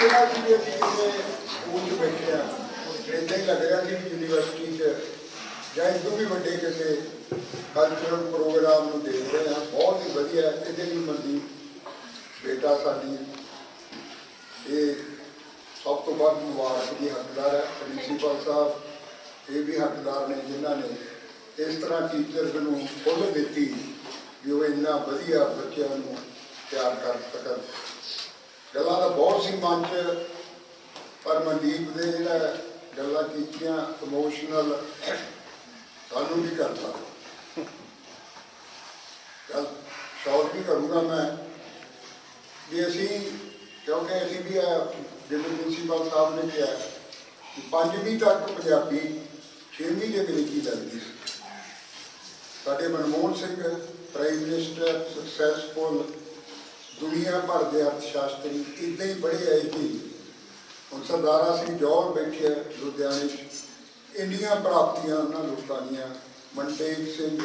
ਕਿਹਾ ਸੀ ਅਸੀਂ ਜਿਵੇਂ ਸਕੂਲ 'ਚ ਬੈਠੇ ਆ। ਇਦਾਂ ਹੀ ਲੱਗ ਰਿਹਾ ਸੀ ਵੀ ਯੂਨੀਵਰਸਿਟੀ 'ਚ ਜਾਂ ਇਸ ਤੋਂ ਵੀ ਵੱਡੇ ਕਿਸੇ ਕਲਚਰਲ ਪ੍ਰੋਗਰਾਮ ਨੂੰ ਦੇਖ ਰਹੇ ਆ ਬਹੁਤ ਹੀ ਵਧੀਆ ਇਹਦੇ ਲਈ ਮਨਦੀਪ ਬੇਟਾ ਸਾਡੀ ਇਹ ਸਭ ਤੋਂ ਵੱਧ ਮੁਬਾਰਕ ਦੀ ਹੱਕਦਾਰ ਹੈ। ਪ੍ਰਿੰਸੀਪਲ ਸਾਹਿਬ ਇਹ ਵੀ ਹੱਕਦਾਰ ਨੇ, ਜਿਨ੍ਹਾਂ ਨੇ ਇਸ ਤਰ੍ਹਾਂ ਟੀਚਰਸ ਨੂੰ ਖੁੱਲ੍ਹ ਦਿੱਤੀ ਵੀ ਉਹ ਇੰਨਾ ਵਧੀਆ ਬੱਚਿਆਂ ਨੂੰ ਤਿਆਰ ਕਰ ਸਕਣ। ਗੱਲਾਂ ਦਾ ਬਹੁਤ ਸੀ ਮਨ 'ਚ, ਪਰ ਮਨਦੀਪ ਦੇ ਜਿਹੜਾ ਗੱਲਾਂ ਕੀਤੀਆਂ ਇਮੋਸ਼ਨਲ ਸਾਨੂੰ ਵੀ ਕਰਦਾ ਚੱਲ, ਸ਼ੌਕ ਵੀ ਕਰੂੰਗਾ ਮੈਂ। ਵੀ ਅਸੀਂ, ਕਿਉਂਕਿ ਅਸੀਂ ਵੀ ਆ ਜਿਵੇਂ ਪ੍ਰਿੰਸੀਪਲ ਸਾਹਿਬ ਨੇ ਕਿਹਾ ਕਿ ਪੰਜਵੀਂ ਤੱਕ ਪੰਜਾਬੀ, ਛੇਵੀਂ ਦੇ ਅੰਗਰੇਜ਼ੀ ਲੱਗਦੀ ਸੀ। ਸਾਡੇ Manmohan Singh prime minister successful ਦੁਨੀਆ ਭਰ ਦੇ ਅਰਥ ਸ਼ਾਸਤਰੀ ਇਦਾਂ ਹੀ ਪੜ੍ਹੇ ਆਏ ਕਿ ਹੁਣ ਸਰਦਾਰਾ ਸਿੰਘ ਜੌਹਰ ਬੈਠੇ ਆ ਲੁਧਿਆਣੇ 'ਚ। ਇੰਨੀਆਂ ਪ੍ਰਾਪਤੀਆਂ ਉਹਨਾਂ ਲੋਕਾਂ ਦੀਆਂ। ਮਨਟੇਕ ਸਿੰਘ,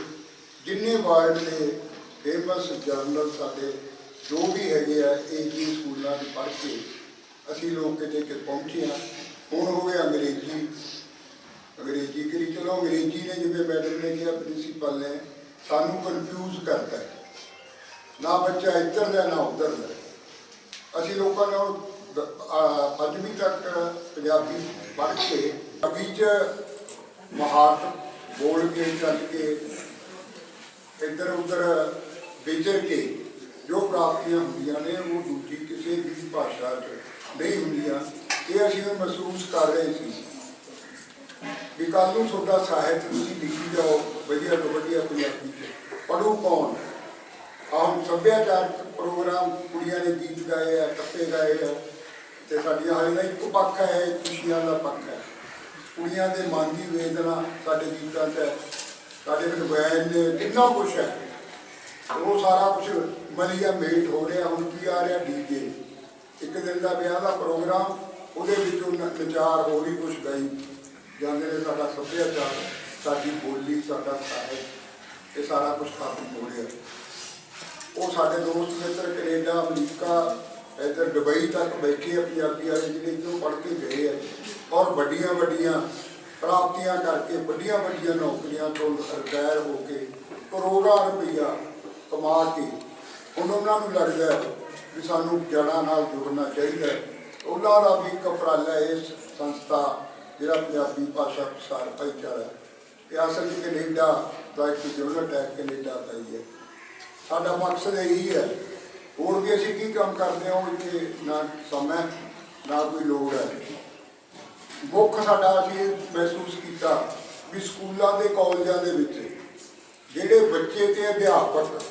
ਜਿੰਨੇ ਵਰਲਡ ਦੇ ਫੇਮਸ ਜਰਨਲ ਸਾਡੇ, ਜੋ ਵੀ ਹੈਗੇ ਆ, ਇਹ ਜੀ ਸਕੂਲਾਂ 'ਚ ਪੜ੍ਹ ਕੇ ਅਸੀਂ ਲੋਕ ਕਿਤੇ ਕਿ ਪਹੁੰਚੇ ਆ। ਹੁਣ ਹੋ ਗਿਆ ਅੰਗਰੇਜ਼ੀ। ਅੰਗਰੇਜ਼ੀ ਕਰੀ ਚਲੋ ਅੰਗਰੇਜ਼ੀ ਨੇ ਜਿਵੇਂ ਮੈਡਮ ਨੇ ਕਿਹਾ ਪ੍ਰਿੰਸੀਪਲ ਨੇ, ਸਾਨੂੰ ਕਨਫਿਊਜ਼ ਕਰਤਾ ਹੈ। ਨਾ ਬੱਚਾ ਇੱਧਰ ਦਾ, ਨਾ ਉੱਧਰ ਦਾ। ਅਸੀਂ ਲੋਕਾਂ ਨੇ ਅੱਜ ਵੀ ਤੱਕ ਪੰਜਾਬੀ ਪੜ੍ਹ ਕੇ ਅਭੀ ਚ ਮਹਾਰਤ ਬੋਲ ਕੇ, ਚੱਲ ਕੇ, ਇੱਧਰ ਉੱਧਰ ਵਿਚਰ ਕੇ, ਜੋ ਪ੍ਰਾਪਤੀਆਂ ਹੁੰਦੀਆਂ ਨੇ, ਉਹ ਦੂਜੀ ਕਿਸੇ ਵੀ ਭਾਸ਼ਾ 'ਚ ਨਹੀਂ ਹੁੰਦੀਆਂ। ਇਹ ਅਸੀਂ ਮਹਿਸੂਸ ਕਰ ਰਹੇ ਸੀ। ਵੀ ਕੱਲ੍ਹ ਨੂੰ ਤੁਹਾਡਾ ਸਾਹਿਤ ਤੁਸੀਂ ਲਿਖੀ ਜਾਓ, ਵਧੀਆ ਤੋਂ ਵਧੀਆ ਪੰਜਾਬੀ 'ਚ। ਪੜ੍ਹੂ ਕੌਣ? ਆਮ ਸੱਭਿਆਚਾਰਕ ਪ੍ਰੋਗਰਾਮ ਕੁੜੀਆਂ ਨੇ ਗੀਤ ਗਾਏ ਆ ਕੱਪੇ ਗਾਏ ਆ, ਤੇ ਸਾਡੀਆਂ ਹਾਲੇ ਦਾ ਇੱਕ ਪੱਖ ਹੈ ਖੁਸ਼ੀਆਂ ਦਾ ਪੱਖ ਹੈ। ਕੁੜੀਆਂ ਦੇ ਮਨ ਦੀ ਵੇਦਨਾ ਸਾਡੇ ਗੀਤਾਂ 'ਚ ਹੈ, ਸਾਡੇ ਵਿਦਵਾਨ ਨੇ ਕਿੰਨਾ ਕੁਛ ਹੈ। ਉਹ ਸਾਰਾ ਕੁਝ ਮਲੀਆ ਮੇਟ ਹੋ ਰਿਹਾ, ਹੁਣ ਕੀ ਆ ਰਿਹਾ ਡੀਜੇ ਇੱਕ ਦਿਨ ਦਾ ਵਿਆਹ ਦਾ ਪ੍ਰੋਗਰਾਮ, ਉਹਦੇ ਵਿੱਚੋਂ ਉਹ ਨਚਾਰ ਹੋਰ ਹੀ ਕੁਝ ਗਾਈ ਜਾਂਦੇ ਨੇ ਸਾਡਾ ਸੱਭਿਆਚਾਰ, ਸਾਡੀ ਬੋਲੀ, ਸਾਡਾ ਸਾਹਿਤ, ਇਹ ਸਾਰਾ ਕੁਝ ਖਤਮ ਹੋ ਰਿਹਾ। ਉਹ ਸਾਡੇ ਦੋਸਤ ਮਿੱਤਰ ਕੈਨੇਡਾ, ਅਮਰੀਕਾ, ਇੱਧਰ ਦੁਬਈ ਤੱਕ ਬੈਠੇ ਆ, ਪੰਜਾਬੀ ਵਾਲੇ ਜਿਹੜੇ ਇੱਥੋਂ ਪੜ੍ਹ ਕੇ ਗਏ ਆ ਔਰ ਵੱਡੀਆਂ ਵੱਡੀਆਂ ਪ੍ਰਾਪਤੀਆਂ ਕਰਕੇ ਵੱਡੀਆਂ ਵੱਡੀਆਂ ਨੌਕਰੀਆਂ ਤੋਂ ਰਿਟਾਇਰ ਹੋ ਕੇ ਕਰੋੜਾਂ ਰੁਪਈਆ ਕਮਾ ਕੇ ਹੁਣ ਉਹਨਾਂ ਨੂੰ ਲੱਗਦਾ ਵੀ ਸਾਨੂੰ ਜੜਾਂ ਨਾਲ ਜੁੜਨਾ ਚਾਹੀਦਾ ਉਹਨਾਂ ਦਾ ਵੀ ਇੱਕ ਇਸ ਸੰਸਥਾ ਜਿਹੜਾ ਪੰਜਾਬੀ ਭਾਸ਼ਾ ਪ੍ਰਸਾਰ ਭਾਈਚਾਰਾ ਹੈ। ਇਹ ਅਸਲ ਵਿੱਚ ਕੈਨੇਡਾ ਦਾ ਇੱਕ ਯੂਨਿਟ ਹੈ, ਕੈਨੇਡਾ ਦਾ ਹੀ ਹੈ। ਸਾਡਾ ਮਕਸਦ ਇਹੀ ਹੈ। ਹੋਰ ਵੀ ਅਸੀਂ ਕੀ ਕੰਮ ਕਰਦੇ ਹਾਂ, ਉਹ ਇੱਥੇ ਨਾ ਸਮਾਂ ਨਾ ਕੋਈ ਲੋੜ ਹੈ। ਮੁੱਖ ਸਾਡਾ ਅਸੀਂ ਇਹ ਮਹਿਸੂਸ ਕੀਤਾ ਵੀ ਸਕੂਲਾਂ ਤੇ ਕਾਲਜਾਂ ਦੇ ਵਿੱਚ ਜਿਹੜੇ ਬੱਚੇ ਤੇ ਅਧਿਆਪਕ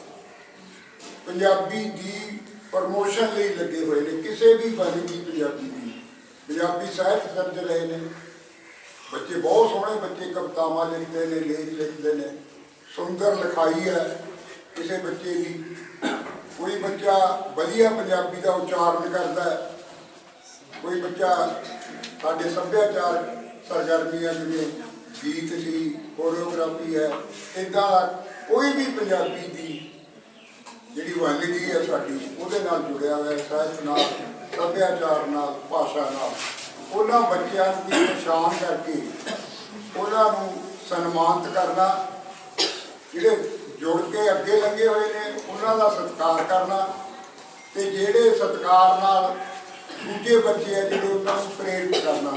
ਪੰਜਾਬੀ ਦੀ ਪ੍ਰਮੋਸ਼ਨ ਲਈ ਲੱਗੇ ਹੋਏ ਨੇ, ਕਿਸੇ ਵੀ ਫਨ ਦੀ ਪੰਜਾਬੀ ਦੀ। ਪੰਜਾਬੀ ਸਾਹਿਤ ਸਿਰਜ ਰਹੇ ਨੇ। ਬੱਚੇ ਬਹੁਤ ਸੋਹਣੇ ਬੱਚੇ, ਕਵਿਤਾਵਾਂ ਲਿਖਦੇ ਨੇ, ਲੇਖ ਲਿਖਦੇ ਨੇ। ਸੁੰਦਰ ਲਿਖਾਈ ਹੈ। ਕਿਸੇ ਬੱਚੇ ਦੀ। ਕੋਈ ਬੱਚਾ ਵਧੀਆ ਪੰਜਾਬੀ ਦਾ ਉਚਾਰਨ ਕਰਦਾ ਹੈ। ਕੋਈ ਬੱਚਾ ਸਾਡੇ ਸੱਭਿਆਚਾਰ ਸਰਗਰਮੀਆਂ ਜਿਵੇਂ ਗੀਤ ਸੀ ਕੋਰੀਓਗ੍ਰਾਫੀ ਹੈ ਇਦਾਂ ਕੋਈ ਵੀ ਪੰਜਾਬੀ ਦੀ ਜਿਹੜੀ ਵੰਨਗੀ ਹੈ ਸਾਡੀ, ਉਹਦੇ ਨਾਲ ਜੁੜਿਆ ਹੋਇਆ ਸਾਹਿਤ ਨਾਲ, ਸੱਭਿਆਚਾਰ ਨਾਲ, ਭਾਸ਼ਾ ਨਾਲ। ਉਹਨਾਂ ਬੱਚਿਆਂ ਦੀ ਪਛਾਣ ਕਰਕੇ ਉਹਨਾਂ ਨੂੰ ਸਨਮਾਨਿਤ ਕਰਨਾ, ਜਿਹੜੇ ਜੁੜ ਕੇ ਅੱਗੇ ਲੱਗੇ ਹੋਏ ਨੇ, ਉਹਨਾਂ ਦਾ ਸਤਿਕਾਰ ਕਰਨਾ ਤੇ ਜਿਹੜੇ ਸਤਿਕਾਰ ਨਾਲ ਦੂਜੇ ਬੱਚੇ ਆ, ਜਿਹੜੇ ਉਹਨਾਂ ਨੂੰ ਪ੍ਰੇਰਿਤ ਕਰਨਾ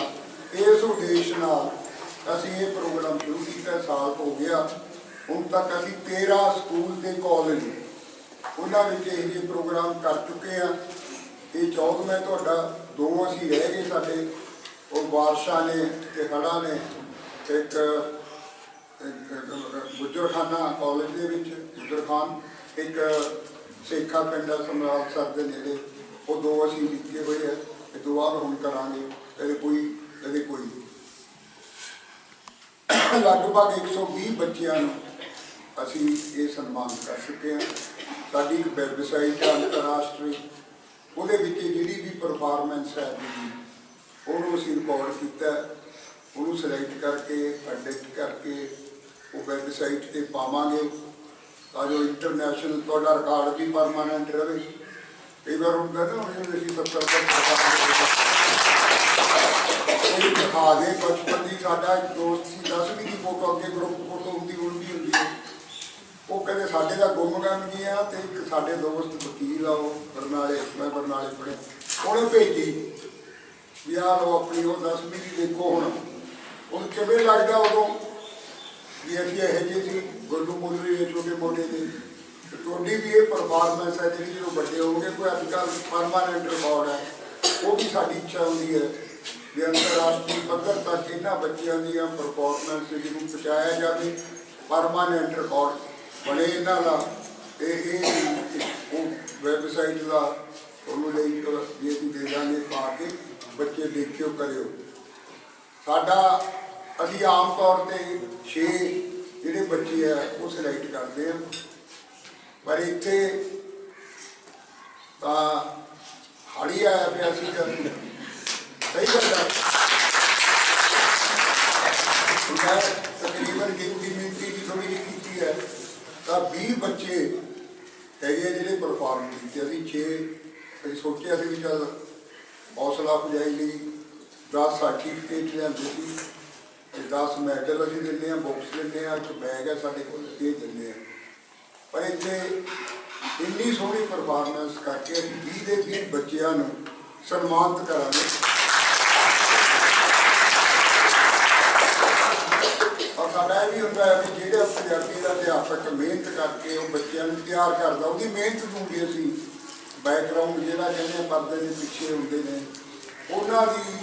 ਇਸ ਉਦੇਸ਼ ਨਾਲ ਅਸੀਂ ਇਹ ਪ੍ਰੋਗਰਾਮ ਸ਼ੁਰੂ ਕੀਤਾ ਸਾਲ ਹੋ ਗਿਆ। ਹੁਣ ਤੱਕ ਅਸੀਂ 13 ਸਕੂਲ ਤੇ ਕਾਲਜ ਉਹਨਾਂ ਵਿੱਚ ਇਹ ਜਿਹੇ ਪ੍ਰੋਗਰਾਮ ਕਰ ਚੁੱਕੇ ਆ ਇਹ ਚੌਥ ਮੈਂ ਤੁਹਾਡਾ ਦੋ ਅਸੀਂ ਰਹਿ ਗਏ ਸਾਡੇ, ਉਹ ਬਾਰਸ਼ਾਂ ਨੇ ਤੇ ਹੜ੍ਹਾਂ ਨੇ, ਇੱਕ ਗੁਜਰਖਾਨਾ ਕਾਲਜ ਦੇ ਵਿੱਚ ਗੁਜਰਖਾਨ ਇੱਕ ਸੇਖਾ ਪਿੰਡ ਹੈ ਸਮਰਾਲ ਸਰ ਦੇ ਨੇੜੇ। ਉਹ ਦੋ ਅਸੀਂ ਲਿਖੇ ਹੋਏ ਆ, ਇਹ ਤੋਂ ਬਾਅਦ ਹੁਣ ਕਰਾਂਗੇ, ਇਹਦੇ ਕੋਈ ਇਹਦੇ ਕੋਈ ਲਗਭਗ 120 ਬੱਚਿਆਂ ਨੂੰ ਅਸੀਂ ਇਹ ਸਨਮਾਨ ਕਰ ਚੁੱਕੇ ਹਾਂ। ਸਾਡੀ ਇੱਕ ਵੈਬਸਾਈਟ ਹੈ, ਅੰਤਰਰਾਸ਼ਟਰੀ। ਉਹਦੇ ਵਿੱਚ ਜਿਹੜੀ ਵੀ ਪਰਫਾਰਮੈਂਸ ਹੈ ਜੀ ਉਹਨੂੰ ਅਸੀਂ ਰਿਕਾਰਡ ਕੀਤਾ। ਉਹਨੂੰ ਸਿਲੈਕਟ ਕਰਕੇ ਐਡਿਟ ਕਰਕੇ ਉਹ ਵੈਬਸਾਈਟ ਤੇ ਪਾਵਾਂਗੇ। ਤਾਂ ਜੋ ਇੰਟਰਨੈਸ਼ਨਲ ਤੁਹਾਡਾ ਰਿਕਾਰਡ ਵੀ ਪਰਮਾਨੈਂਟ ਰਹੇ। ਕਈ ਵਾਰ ਹੁੰਦਾ ਨਾ, ਹੁਣ ਅਸੀਂ 70 ਕੋਈ ਦਿਖਾ ਦੇ। ਬਚਪਨ ਦੀ ਸਾਡਾ ਦੋਸਤ ਸੀ 10ਵੀਂ ਦੀ ਫੋਟੋ ਅੱਗੇ ਗਰੁੱਪ ਫੋਟੋ ਹੁੰਦੀ ਹੁੰਦੀ ਹੁੰਦੀ ਹੈ। ਉਹ ਕਹਿੰਦੇ, ਸਾਡੇ ਦਾ ਗੁੰਮਗਾਮ ਕੀ ਆ ਤੇ ਇੱਕ ਸਾਡੇ ਦੋਸਤ ਵਕੀਲ ਆ ਉਹ, ਬਰਨਾਲੇ, ਮੈਂ ਬਰਨਾਲੇ ਪੜ੍ਹਿਆ। ਉਹਨੇ ਭੇਜੀ। ਵੀ ਯਾਰ ਉਹ ਆਪਣੀ ਉਹ 10ਵੀਂ ਦੀ ਦੇਖੋ ਹੁਣ। ਉਹਨੂੰ ਕਿਵੇਂ ਲੱਗਦਾ ਉਦੋਂ? ਵੀ ਅਸੀਂ ਇਹ ਜਿਹੇ ਸੀ, ਗੋਲੂ ਮੁੱਲੂ ਇਹ ਛੋਟੇ ਮੋਟੇ ਦੇ। ਤੁਹਾਡੀ ਵੀ ਇਹ ਪਰਫਾਰਮੈਂਸ ਹੈ, ਜਿਹੜੀ ਜਦੋਂ ਵੱਡੇ ਹੋਗੇ ਕੋਈ ਅੱਜ ਕੱਲ੍ਹ ਪਰਮਾਨੈਂਟ ਰਿਕਾਰਡ ਹੈ, ਉਹ ਵੀ ਸਾਡੀ ਇੱਛਾ ਹੁੰਦੀ ਹੈ ਵੀ ਅੰਤਰਰਾਸ਼ਟਰੀ ਪੱਧਰ ਤੱਕ ਇਹਨਾਂ ਬੱਚਿਆਂ ਦੀਆਂ ਪਰਫਾਰਮੈਂਸ ਜਿਹਨੂੰ ਪਹੁੰਚਾਇਆ ਜਾਵੇ ਪਰਮਾਨੈਂਟ ਰਿਕਾਰਡ ਬਣੇ ਇਹਨਾਂ ਦਾ। ਤੇ ਇਹ ਇੱਕ ਵੈਬਸਾਈਟ ਦਾ ਉਹਨੂੰ ਲਿੰਕ ਵੀ ਅਸੀਂ ਦੇ ਦਾਂਗੇ, ਪਾ ਕੇ ਬੱਚੇ ਦੇਖਿਓ, ਕਰਿਓ। ਸਾਡਾ ਅਸੀਂ ਆਮ ਤੌਰ ਤੇ 6 ਜਿਹੜੇ ਬੱਚੇ ਆ, ਉਹ ਸਿਲੈਕਟ ਕਰਦੇ ਆ। ਪਰ ਇੱਥੇ ਤਾਂ ਹਾੜੀ ਆਇਆ ਪਿਆ ਸੀ ਜਦ। ਸਹੀ ਗੱਲ ਹੈ ਮੈਂ ਤਕਰੀਬਨ ਗਿਣਤੀ ਮਿੰਤੀ ਦੀ ਥੋੜੀ ਜਿਹੀ ਕੀਤੀ ਹੈ, ਤਾਂ 20 ਬੱਚੇ ਹੈਗੇ ਆ ਜਿਹੜੇ ਪਰਫਾਰਮ ਕੀਤੇ। ਅਸੀਂ 6 ਅਸੀਂ ਸੋਚਿਆ ਸੀ ਵੀ ਚੱਲ ਹੌਸਲਾ ਅਫਜ਼ਾਈ ਲਈ 10 ਸਰਟੀਫਿਕੇਟ ਲਿਆਂਦੇ ਸੀ। 10 ਮੈਡਲ ਅਸੀਂ ਦਿੰਦੇ ਆ ਬੁੱਕਸ ਦਿੰਦੇ ਆ ਇੱਕ ਬੈਗ ਹੈ ਸਾਡੇ ਕੋਲ ਇਹ ਦਿੰਦੇ ਆ ਪਰ ਇੱਥੇ ਇੰਨੀ ਸੋਹਣੀ ਪਰਫਾਰਮੈਂਸ ਕਰਕੇ ਅਸੀਂ 20 ਦੇ 20 ਬੱਚਿਆਂ ਨੂੰ ਸਨਮਾਨਿਤ ਕਰਾਂਗੇ। ਔਰ ਸਾਡਾ ਇਹ ਵੀ ਹੁੰਦਾ ਹੈ ਵੀ ਜਿਹੜੇ ਪੰਜਾਬੀ ਦਾ ਅਧਿਆਪਕ ਮਿਹਨਤ ਕਰਕੇ ਉਹ ਬੱਚਿਆਂ ਨੂੰ ਤਿਆਰ ਕਰਦਾ, ਉਹਦੀ ਮਿਹਨਤ ਨੂੰ ਵੀ ਅਸੀਂ ਬੈਕਗ੍ਰਾਉਂਡ ਜਿਹੜਾ ਕਹਿੰਦੇ ਆ, ਪਰਦੇ ਦੇ ਪਿੱਛੇ ਹੁੰਦੇ ਨੇ, ਉਹਨਾਂ ਦੀ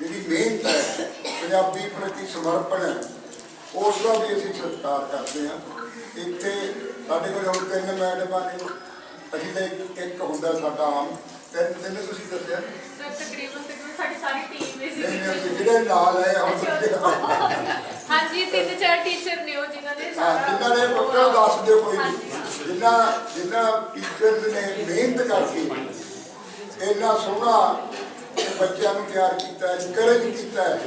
ਜਿਹੜੀ ਮਿਹਨਤ ਹੈ ਪੰਜਾਬੀ ਪ੍ਰਤੀ ਸਮਰਪਣ ਹੈ ਉਸ ਦਾ ਵੀ ਅਸੀਂ ਸਤਿਕਾਰ ਕਰਦੇ ਹਾਂ। ਇੱਥੇ ਸਾਡੇ ਕੋਲ ਹੁਣ ਤਿੰਨ ਮੈਡਮਾਂ ਨੇ ਅਸੀਂ ਤਾਂ ਇੱਕ- ਹੁੰਦਾ ਸਾਡਾ ਆਮ। ਤਿੰਨ ਤਿੰਨ ਤੁਸੀਂ ਦੱਸਿਆ? ਤਕਰੀਬਨ ਤਕਰੀਬਨ ਸਾਡੀ ਸਾਰੀ ਟੀਮ ਅਸੀਂ ਜਿਹੜੇ ਨਾਲ ਆਏ ਹੁਣ ਹਾਂਜੀ ਤਿੰਨ ਚਾਰ ਟੀਚਰ ਨੇ ਉਹ ਜਿਨ੍ਹਾਂ ਨੇ ਹਾਂ ਜਿਨ੍ਹਾਂ ਨੇ ਪੱਕਾ ਦੱਸ ਦਿਓ ਕੋਈ ਹਾਂਜੀ। ਨਹੀਂ ਜਿਨ੍ਹਾਂ ਜਿਨ੍ਹਾਂ ਟੀਚਰਸ ਨੇ ਮਿਹਨਤ ਕਰਕੇ ਇੰਨਾ ਸੋਹਣਾ ਬੱਚਿਆਂ ਨੂੰ ਤਿਆਰ ਕੀਤਾ ਹੈ ਇਨਕਰੇਜ ਕੀਤਾ ਹੈ।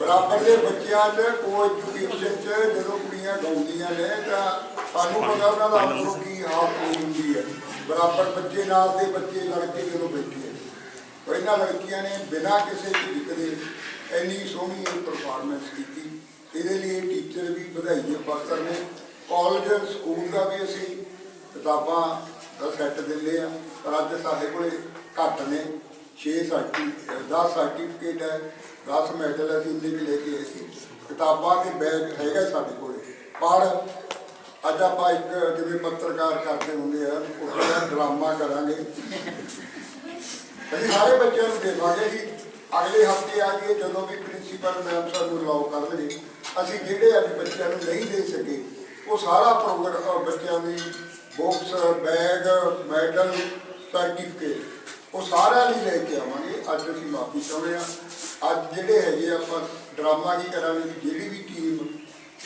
ਬਰਾਬਰ ਦੇ ਬੱਚਿਆਂ 'ਚ ਕੋ ਐਜੂਕੇਸ਼ਨ 'ਚ ਜਦੋਂ ਕੁੜੀਆਂ ਗਾਉਂਦੀਆਂ ਨੇ ਤਾਂ ਸਾਨੂੰ ਪਤਾ ਉਹਨਾਂ ਦਾ ਅੰਦਰੋਂ ਕੀ ਹਾਲਤ ਹੁੰਦੀ ਹੈ। ਬਰਾਬਰ ਬੱਚੇ ਨਾਲ ਦੇ ਬੱਚੇ ਲੜਕੇ ਜਦੋਂ ਬੈਠੇ ਪਰ ਇਹਨਾਂ ਲੜਕੀਆਂ ਨੇ ਬਿਨਾਂ ਕਿਸੇ ਝਿਜਕ ਦੇ ਇੰਨੀ ਸੋਹਣੀ ਪਰਫਾਰਮੈਂਸ ਕੀਤੀ। ਇਹਦੇ ਲਈ ਟੀਚਰ ਵੀ ਵਧਾਈ ਦੇ ਪਾਤਰ ਨੇ ਕਾਲਜ ਸਕੂਲ ਦਾ ਵੀ ਅਸੀਂ ਕਿਤਾਬਾਂ ਦਾ ਸੈੱਟ ਦਿੰਦੇ ਆ। ਪਰ ਅੱਜ ਸਾਡੇ ਕੋਲੇ ਘੱਟ ਨੇ। 6 ਸਰਟੀਫਿਕੇਟ 10 ਸਰਟੀਫਿਕੇਟ ਹੈ 10 ਮੈਡਲ ਅਸੀਂ ਇੰਨੇ ਵੀ ਲੈ ਕੇ ਆਏ ਸੀ। ਕਿਤਾਬਾਂ ਦੇ ਬੈਗ ਹੈਗਾ ਸਾਡੇ ਕੋਲ। ਪਰ ਅੱਜ ਆਪਾਂ ਇੱਕ ਜਿਵੇਂ ਪੱਤਰਕਾਰ ਕਰਦੇ ਹੁੰਦੇ ਆ ਉਹਦਾ ਡਰਾਮਾ ਕਰਾਂਗੇ। ਅਸੀਂ ਸਾਰੇ ਬੱਚਿਆਂ ਨੂੰ ਦੇਵਾਂਗੇ ਜੀ। ਅਗਲੇ ਹਫ਼ਤੇ ਆ ਕੇ ਜਦੋਂ ਵੀ ਪ੍ਰਿੰਸੀਪਲ ਮੈਮ ਸਾਨੂੰ ਅਲਾਉ ਕਰਨਗੇ, ਅਸੀਂ ਜਿਹੜੇ ਅੱਜ ਬੱਚਿਆਂ ਨੂੰ ਨਹੀਂ ਦੇ ਸਕੇ, ਉਹ ਸਾਰਾ ਪ੍ਰੋਗਰਾਮ ਬੱਚਿਆਂ ਦੀ ਬੁੱਕਸ ਬੈਗ ਮੈਡਲ ਸਰਟੀਫਿਕੇਟ ਉਹ ਸਾਰਿਆਂ ਲਈ ਲੈ ਕੇ ਆਵਾਂਗੇ। ਅੱਜ ਅਸੀਂ ਮਾਫੀ ਚਾਹੁੰਦੇ ਆ ਅੱਜ ਜਿਹੜੇ ਹੈਗੇ ਆਪਾਂ ਡਰਾਮਾ ਕੀ ਕਰਾਂਗੇ ਵੀ ਜਿਹੜੀ ਵੀ ਟੀਮ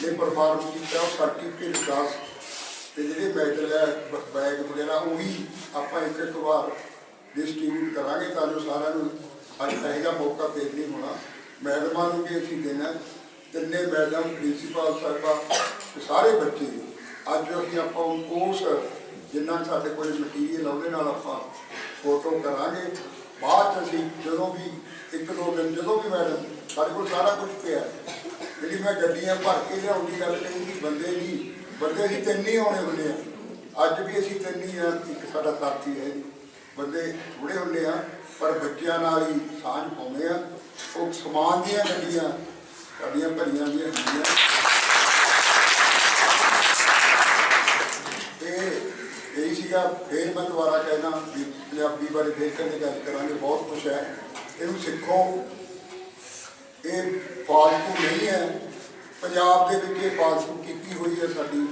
ਨੇ ਪਰਫਾਰਮ ਕੀਤਾ, ਉਹ ਸਰਟੀਫਿਕੇਟ 10 ਤੇ ਜਿਹੜੇ ਮੈਡਲ ਹੈ ਬੈਗ ਵਗੈਰਾ, ਉਹ ਵੀ ਆਪਾਂ ਇੱਕ ਇੱਕ ਵਾਰ ਡਿਸਟ੍ਰੀਬਿਊਟ ਕਰਾਂਗੇ ਤਾਂ ਜੋ ਸਾਰਿਆਂ ਨੂੰ ਅੱਜ ਹੈਗਾ ਮੌਕਾ ਫੇਰ ਨਹੀਂ ਹੋਣਾ। ਮੈਡਮਾਂ ਨੂੰ ਵੀ ਅਸੀਂ ਦੇਣਾ। ਤਿੰਨੇ ਮੈਡਮ, ਪ੍ਰਿੰਸੀਪਲ ਸਾਹਿਬਾ ਸਾਰੇ ਬੱਚੇ। ਅੱਜ ਅਸੀਂ ਆਪਾਂ ਕੋਰਸ ਜਿੰਨਾ ਸਾਡੇ ਕੋਲ ਮਟੀਰੀਅਲ ਉਹਦੇ ਨਾਲ ਆਪਾਂ ਫੋਟੋ ਕਰਾਂਗੇ। ਬਾਅਦ 'ਚ ਅਸੀਂ ਜਦੋਂ ਵੀ, ਇੱਕ ਦੋ ਦਿਨ ਜਦੋਂ ਵੀ ਮੈਡਮ ਸਾਡੇ ਕੋਲ ਸਾਰਾ ਕੁਝ ਪਿਆ। ਜਿਹੜੀ ਮੈਂ ਗੱਡੀਆਂ ਭਰ ਕੇ ਲਿਆਉਣ ਦੀ ਗੱਲ ਕਹੀ ਕਿ ਬੰਦੇ ਜੀ ਬੰਦੇ ਅਸੀਂ ਤਿੰਨ ਹੀ ਆਉਣੇ ਹੁੰਦੇ ਆ। ਅੱਜ ਵੀ ਅਸੀਂ ਤਿੰਨ ਹੀ ਆ, ਇੱਕ ਸਾਡਾ ਸਾਥੀ ਹੈ ਬੰਦੇ ਥੋੜੇ ਹੁੰਦੇ ਆ, ਪਰ ਬੱਚਿਆਂ ਨਾਲ ਹੀ ਸਾਂਝ ਪਾਉਂਦੇ ਆ। ਉਹ ਸਮਾਨ ਦੀਆਂ ਗੱਡੀਆਂ, ਸਾਡੀਆਂ ਭਰੀਆਂ ਦੀਆਂ ਹੁੰਦੀਆਂ ਤੇ ਇਹੀ ਸੀਗਾ ਫੇਰ ਮੈਂ ਦੁਬਾਰਾ ਕਹਿਣਾ ਵੀ ਪੰਜਾਬੀ ਬਾਰੇ ਫੇਰ ਕਦੇ ਗੱਲ ਕਰਾਂਗੇ, ਬਹੁਤ ਕੁਝ ਹੈ। ਇਹਨੂੰ ਸਿੱਖੋ। ਇਹ ਫਾਲਤੂ ਨਹੀਂ ਹੈ। ਪੰਜਾਬ ਦੇ ਵਿੱਚ ਇਹ ਫਾਲਤੂ ਕੀਤੀ ਹੋਈ ਹੈ ਸਾਡੀ,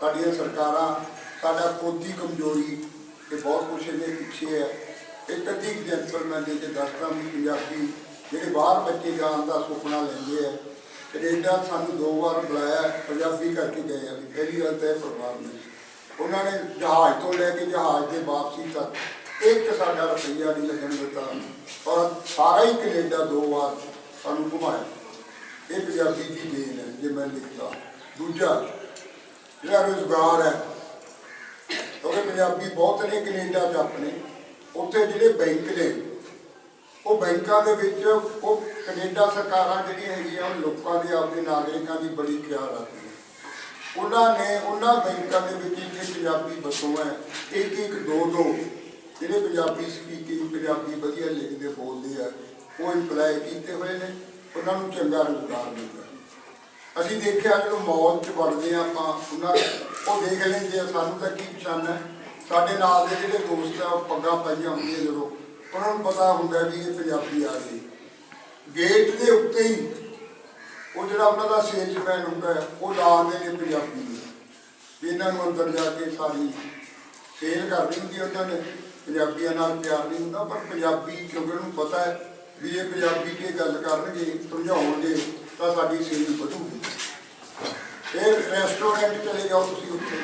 ਸਾਡੀਆਂ ਸਰਕਾਰਾਂ, ਸਾਡਾ ਖੁਦ ਕਮਜ਼ੋਰੀ, ਇਹ ਬਹੁਤ ਕੁਛ ਇਹਦੇ ਪਿੱਛੇ ਹੈ। ਇੱਕ ਅੱਧੀ ਐਗਜ਼ਾਮਪਲ ਮੈਂ ਦੇ ਕੇ ਦੱਸਦਾ ਵੀ ਪੰਜਾਬੀ, ਜਿਹੜੇ ਬਾਹਰ ਬੱਚੇ ਜਾਣ ਦਾ ਸੁਪਨਾ ਲੈਂਦੇ ਆ। ਕੈਨੇਡਾ ਸਾਨੂੰ ਦੋ ਵਾਰ ਬੁਲਾਇਆ, ਪੰਜਾਬੀ ਕਰਕੇ ਗਏ ਆ ਵੀ ਪਹਿਲੀ ਗੱਲ ਤਾਂ ਇਹ ਪਰਿਵਾਰ ਨੇ ਉਹਨਾਂ ਨੇ ਜਹਾਜ਼ ਤੋਂ ਲੈ ਕੇ ਜਹਾਜ਼ ਦੇ ਵਾਪਸੀ ਤੱਕ ਇੱਕ ਸਾਡਾ ਰੁਪਈਆ ਨਹੀਂ ਲੱਗਣ ਦਿੱਤਾ। ਔਰ ਸਾਰਾ ਹੀ ਕੈਨੇਡਾ ਦੋ ਵਾਰ ਸਾਨੂੰ ਘੁਮਾਇਆ। ਇਹ ਪੰਜਾਬੀ ਦੀ ਦੇਣ ਹੈ, ਜੇ ਮੈਂ ਲਿਖਦਾ। ਦੂਜਾ, ਜਿਹੜਾ ਰੁਜ਼ਗਾਰ ਹੈ, ਕਿਉਂਕਿ ਪੰਜਾਬੀ ਬਹੁਤ ਨੇ ਕੈਨੇਡਾ 'ਚ ਆਪਣੇ, ਉੱਥੇ ਜਿਹੜੇ ਬੈਂਕ ਨੇ, ਉਹ ਬੈਂਕਾਂ ਦੇ ਵਿੱਚ ਉਹ ਕੈਨੇਡਾ ਸਰਕਾਰਾਂ ਜਿਹੜੀਆਂ ਹੈਗੀਆਂ, ਉਹ ਲੋਕਾਂ ਦੇ ਆਪਦੇ ਨਾਗਰਿਕਾਂ ਦੀ ਬੜੀ ਖਿਆਲ ਰੱਖਦੀਆਂ। ਉਹਨਾਂ ਨੇ ਉਹਨਾਂ ਬੈਂਕਾਂ ਦੇ ਵਿੱਚ ਜਿਹੜੇ ਪੰਜਾਬੀ ਵਸੋਂ ਹੈ, ਇੱਕ ਇੱਕ ਦੋ ਦੋ ਜਿਹੜੇ ਪੰਜਾਬੀ ਸਪੀਕਿੰਗ ਪੰਜਾਬੀ ਵਧੀਆ ਲਿਖਦੇ ਬੋਲਦੇ ਆ, ਉਹ ਇੰਪਲਾਈ ਕੀਤੇ ਹੋਏ ਨੇ, ਉਹਨਾਂ ਨੂੰ ਚੰਗਾ ਰੁਜ਼ਗਾਰ ਮਿਲਦਾ। ਅਸੀਂ ਦੇਖਿਆ ਜਦੋਂ ਮੌਲ 'ਚ ਵੜਦੇ ਆ ਆਪਾਂ, ਉਹਨਾਂ ਉਹ ਦੇਖ ਲੈਂਦੇ ਆ, ਸਾਨੂੰ ਤਾਂ ਕੀ ਪਛਾਣ ਹੈ? ਸਾਡੇ ਨਾਲ ਦੇ ਜਿਹੜੇ ਦੋਸਤ ਆ, ਉਹ ਪੱਗਾਂ ਪਾਈਆਂ ਹੁੰਦੀਆਂ ਜਦੋਂ, ਉਹਨਾਂ ਨੂੰ ਪਤਾ ਹੁੰਦਾ ਵੀ ਇਹ ਪੰਜਾਬੀ ਆ ਗਏ ਗੇਟ ਦੇ ਉੱਤੇ ਹੀ ਉਹ ਜਿਹੜਾ ਉਹਨਾਂ ਦਾ ਸੇਲਸਮੈਨ ਹੁੰਦਾ ਉਹ ਲਾਉਂਦੇ ਨੇ ਪੰਜਾਬੀ ਨੂੰ ਵੀ ਇਹਨਾਂ ਨੂੰ ਅੰਦਰ ਜਾ ਕੇ ਸਾਰੀ ਸੇਲ ਕਰਨੀ ਹੁੰਦੀ ਉਹਨਾਂ ਨੇ। ਪੰਜਾਬੀਆਂ ਨਾਲ ਪਿਆਰ ਨਹੀਂ ਹੁੰਦਾ, ਪਰ ਪੰਜਾਬੀ ਕਿਉਂਕਿ ਉਹਨੂੰ ਪਤਾ ਹੈ ਵੀ ਜੇ ਪੰਜਾਬੀ ਕੇ ਗੱਲ ਕਰਨਗੇ, ਸਮਝਾਉਣਗੇ, ਤਾਂ ਸਾਡੀ ਸੇਲ ਵਧੂਗੀ। ਫਿਰ ਰੈਸਟੋਰੈਂਟ ਚਲੇ ਜਾਓ ਤੁਸੀਂ ਉੱਥੇ।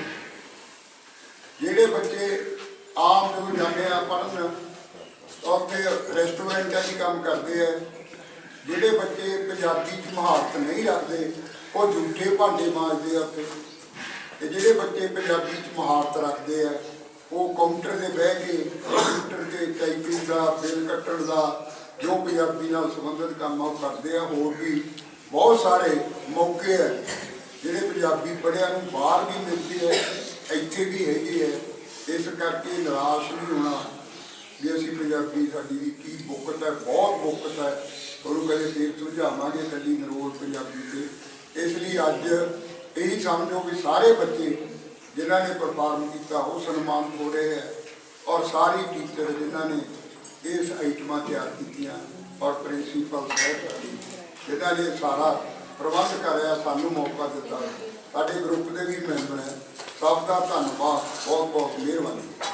ਜਿਹੜੇ ਬੱਚੇ ਆਮ ਜਦੋਂ ਜਾਂਦੇ ਆ ਪੜ੍ਹਨ ਉੱਥੇ ਰੈਸਟੋਰੈਂਟਾਂ 'ਚ ਕੰਮ ਕਰਦੇ ਆ। ਜਿਹੜੇ ਬੱਚੇ ਪੰਜਾਬੀ 'ਚ ਮਹਾਰਤ ਨਹੀਂ ਰੱਖਦੇ, ਉਹ ਝੂਠੇ ਭਾਂਡੇ ਮਾਂਜਦੇ ਆ ਉੱਥੇ। ਤੇ ਜਿਹੜੇ ਬੱਚੇ ਪੰਜਾਬੀ 'ਚ ਮਹਾਰਤ ਰੱਖਦੇ ਆ, ਉਹ ਕਾਊਂਟਰ ਤੇ ਬਹਿ ਕੇ ਕੰਪਿਊਟਰ ਤੇ ਟਾਈਪਿੰਗ ਦਾ, ਬਿੱਲ ਕੱਟਣ ਦਾ, ਜੋ ਪੰਜਾਬੀ ਨਾਲ ਸੰਬੰਧਿਤ ਕੰਮ ਆ, ਉਹ ਕਰਦੇ ਆ। ਹੋਰ ਵੀ ਬਹੁਤ ਸਾਰੇ ਮੌਕੇ ਆ, ਜਿਹੜੇ ਪੰਜਾਬੀ ਪੜ੍ਹਿਆਂ ਨੂੰ ਬਾਹਰ ਵੀ ਮਿਲਦੇ ਹੈ ਇੱਥੇ ਵੀ ਹੈਗੀ ਹੈ ਇਸ ਕਰਕੇ ਨਿਰਾਸ਼ ਨਹੀਂ ਹੋਣਾ ਵੀ ਅਸੀਂ ਪੰਜਾਬੀ, ਸਾਡੀ ਵੀ ਕੀ ਬੁੱਕਤ ਹੈ, ਬਹੁਤ ਬੁੱਕਤ ਹੈ। ਉਹਨੂੰ ਕਦੇ ਫੇਰ ਸੁਝਾਵਾਂਗੇ ਕੱਲੀ ਨਰੋਲ ਪੰਜਾਬੀ ਤੇ। ਇਸ ਲਈ ਅੱਜ ਇਹੀ ਸਮਝੋ ਕਿ ਸਾਰੇ ਬੱਚੇ ਜਿਨ੍ਹਾਂ ਨੇ ਪਰਫਾਰਮ ਕੀਤਾ, ਉਹ ਸਨਮਾਨਿਤ ਹੋ ਰਹੇ ਹੈ। ਔਰ ਸਾਰੇ ਟੀਚਰ ਜਿਨ੍ਹਾਂ ਨੇ ਇਸ ਆਈਟਮਾਂ ਤਿਆਰ ਕੀਤੀਆਂ ਔਰ ਪ੍ਰਿੰਸੀਪਲ ਸਾਹਿਬ ਜਿਨ੍ਹਾਂ ਨੇ ਸਾਰਾ ਪ੍ਰਬੰਧ ਕਰਿਆ, ਸਾਨੂੰ ਮੌਕਾ ਦਿੱਤਾ। ਸਾਡੇ ਗਰੁੱਪ ਦੇ ਵੀ ਮੈਂਬਰ ਹੈ। ਸਭ ਦਾ ਧੰਨਵਾਦ ਬਹੁਤ ਬਹੁਤ ਮਿਹਰਬਾਨੀ।